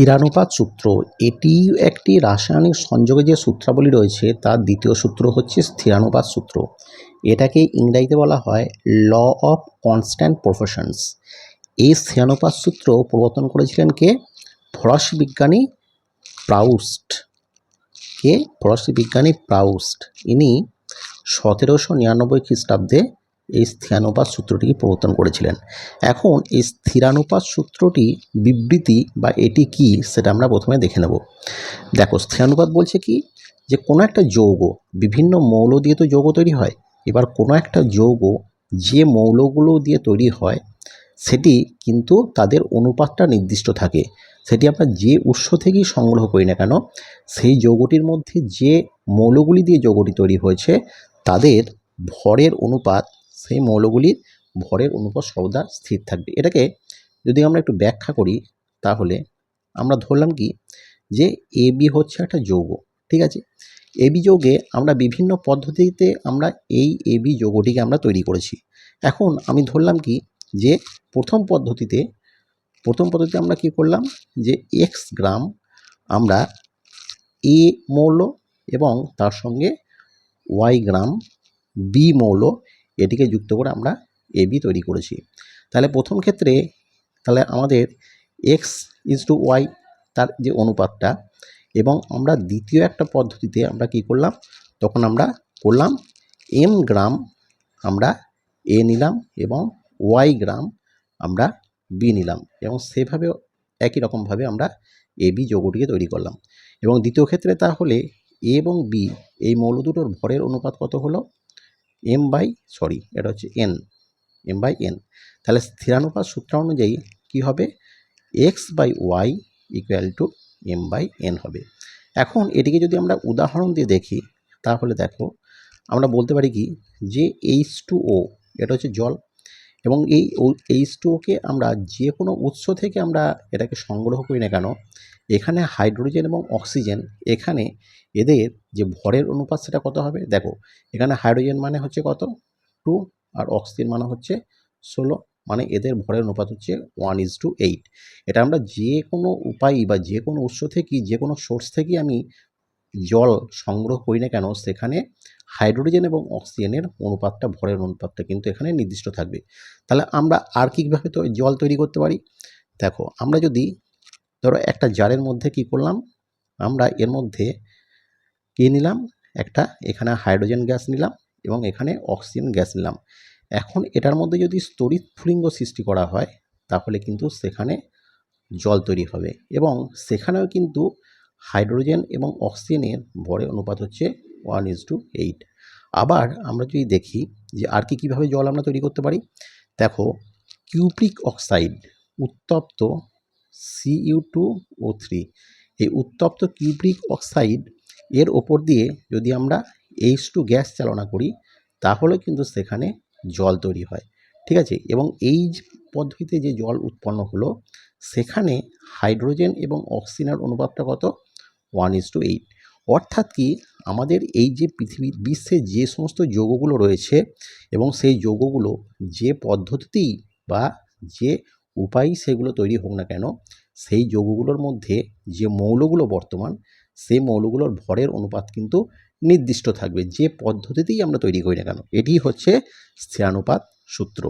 স্থিরানুপাত সূত্র। এটি একটি রাসায়নিক সংযোগে যে সূত্রাবলী রয়েছে, তার দ্বিতীয় সূত্র হচ্ছে স্থিরানুপাত সূত্র। এটাকে ইংরাজিতে বলা হয় ল অফ কনস্ট্যান্ট প্রফেশনস। এই স্থিরানুপাত সূত্র প্রবর্তন করেছিলেন কে? ফরাসি বিজ্ঞানী প্রাউস্ট। কে? ফরাসি বিজ্ঞানী প্রাউস্ট। ইনি সতেরোশো নিরানব্বই খ্রিস্টাব্দে এই স্থিরানুপাত সূত্রটিকে প্রবর্তন করেছিলেন। এখন এই স্থিরানুপাত সূত্রটি বিবৃতি বা এটি কি সেটা আমরা প্রথমে দেখে নেব। দেখো, স্থিরানুপাত বলছে কি যে কোনো একটা যৌগ, বিভিন্ন মৌল দিয়ে তো যৌগ তৈরি হয়, এবার কোনো একটা যৌগ যে মৌলগুলো দিয়ে তৈরি হয়, সেটি কিন্তু তাদের অনুপাতটা নির্দিষ্ট থাকে। সেটি আমরা যে উৎস থেকেই সংগ্রহ করি না কেন, সেই যৌগটির মধ্যে যে মৌলগুলি দিয়ে যৌগটি তৈরি হয়েছে, তাদের ভরের অনুপাত সেই মৌলগুলির ভরের অনুপাত সর্বদা স্থির থাকবে। এটাকে যদি আমরা একটু ব্যাখ্যা করি, তাহলে আমরা ধরলাম কি? যে এ বি হচ্ছে একটা যৌগ, ঠিক আছে? এ বি যৌগে আমরা বিভিন্ন পদ্ধতিতে আমরা এই এ বি যৌগটিকে আমরা তৈরি করেছি। এখন আমি ধরলাম কি? যে প্রথম পদ্ধতিতে প্রথম পদ্ধতিতে আমরা কি করলাম? যে এক্স গ্রাম আমরা এ মৌল এবং তার সঙ্গে ওয়াই গ্রাম বি মৌল এটিকে যুক্ত করে আমরা এ বি তৈরি করেছি। তাহলে প্রথম ক্ষেত্রে তাহলে আমাদের এক্স ইজ টু ওয়াই তার যে অনুপাতটা এবং আমরা দ্বিতীয় একটা পদ্ধতিতে আমরা কি করলাম? তখন আমরা করলাম এম গ্রাম আমরা এ নিলাম এবং ওয়াই গ্রাম আমরা বি নিলাম এবং সেভাবে একই রকমভাবে আমরা এ বি যৌগটিকে তৈরি করলাম। এবং দ্বিতীয় ক্ষেত্রে তাহলে এ এবং বি এই মৌল দুটোর ভরের অনুপাত কত হলো? এম বাই সরি এটা হচ্ছে এন এম বাই এন তাহলে স্থিরানুপাত সূত্র অনুযায়ী কী হবে? X by Y equal two M by N হবে। এখন এটিকে যদি আমরা উদাহরণ দিয়ে দেখি, তাহলে দেখো, আমরা বলতে পারি কি? যে এইচ টু ও এটা হচ্ছে জল এবং এই এইচ টু ওকে আমরা যে কোনো উৎস থেকে আমরা এটাকে সংগ্রহ করি না কেন, এখানে হাইড্রোজেন এবং অক্সিজেন, এখানে এদের যে ভরের অনুপাত সেটা কত হবে? দেখো, এখানে হাইড্রোজেন মানে হচ্ছে কত? টু, আর অক্সিজেন মানে হচ্ছে ষোলো মানে এদের ভরের অনুপাত হচ্ছে ওয়ান ইজ টু এইট। এটা আমরা যে কোনো উপায় বা যে কোনো উৎস থেকে যে কোনো সোর্স থেকে আমি জল সংগ্রহ করি না কেন, সেখানে হাইড্রোজেন এবং অক্সিজেনের অনুপাতটা, ভরের অনুপাতটা কিন্তু এখানে নির্দিষ্ট থাকবে। তাহলে আমরা আর কীভাবে তো জল তৈরি করতে পারি? দেখো, আমরা যদি ধরো একটা জারের মধ্যে কি করলাম? আমরা এর মধ্যে কী নিলাম? একটা এখানে হাইড্রোজেন গ্যাস নিলাম এবং এখানে অক্সিজেন গ্যাস নিলাম। এখন এটার মধ্যে যদি স্তরিত ফুলিঙ্গ সৃষ্টি করা হয়, তাহলে কিন্তু সেখানে জল তৈরি হবে এবং সেখানেও কিন্তু হাইড্রোজেন এবং অক্সিজেনের ভরের অনুপাত হচ্ছে ওয়ান ইজ টু এইট আবার আমরা যদি দেখি যে আর কি কীভাবে জল আমরা তৈরি করতে পারি, দেখো কিউপ্রিক অক্সাইড উত্তপ্ত সিইউ টু ও থ্রি এই উত্তপ্ত কিউপ্রিক অক্সাইড এর ওপর দিয়ে যদি আমরা এইচ টু গ্যাস চালনা করি, তাহলে কিন্তু সেখানে জল তৈরি হয়, ঠিক আছে? এবং এই পদ্ধতিতে যে জল উৎপন্ন হলো, সেখানে হাইড্রোজেন এবং অক্সিজেনের অনুপাতটা কত? One is two eight. অর্থাৎ কি আমাদের এই যে পৃথিবীর বিশ্বে যে সমস্ত যৌগগুলো রয়েছে এবং সেই যৌগগুলো যে পদ্ধতিতেই বা যে উপায়ই সেগুলো তৈরি হোক না কেন, সেই যৌগগুলোর মধ্যে যে মৌলগুলো বর্তমান, সেই মৌলগুলোর ভরের অনুপাত কিন্তু নির্দিষ্ট থাকবে। যে পদ্ধতিতেই আমরা তৈরি করি না কেন, এটি হচ্ছে স্থিরানুপাত সূত্র।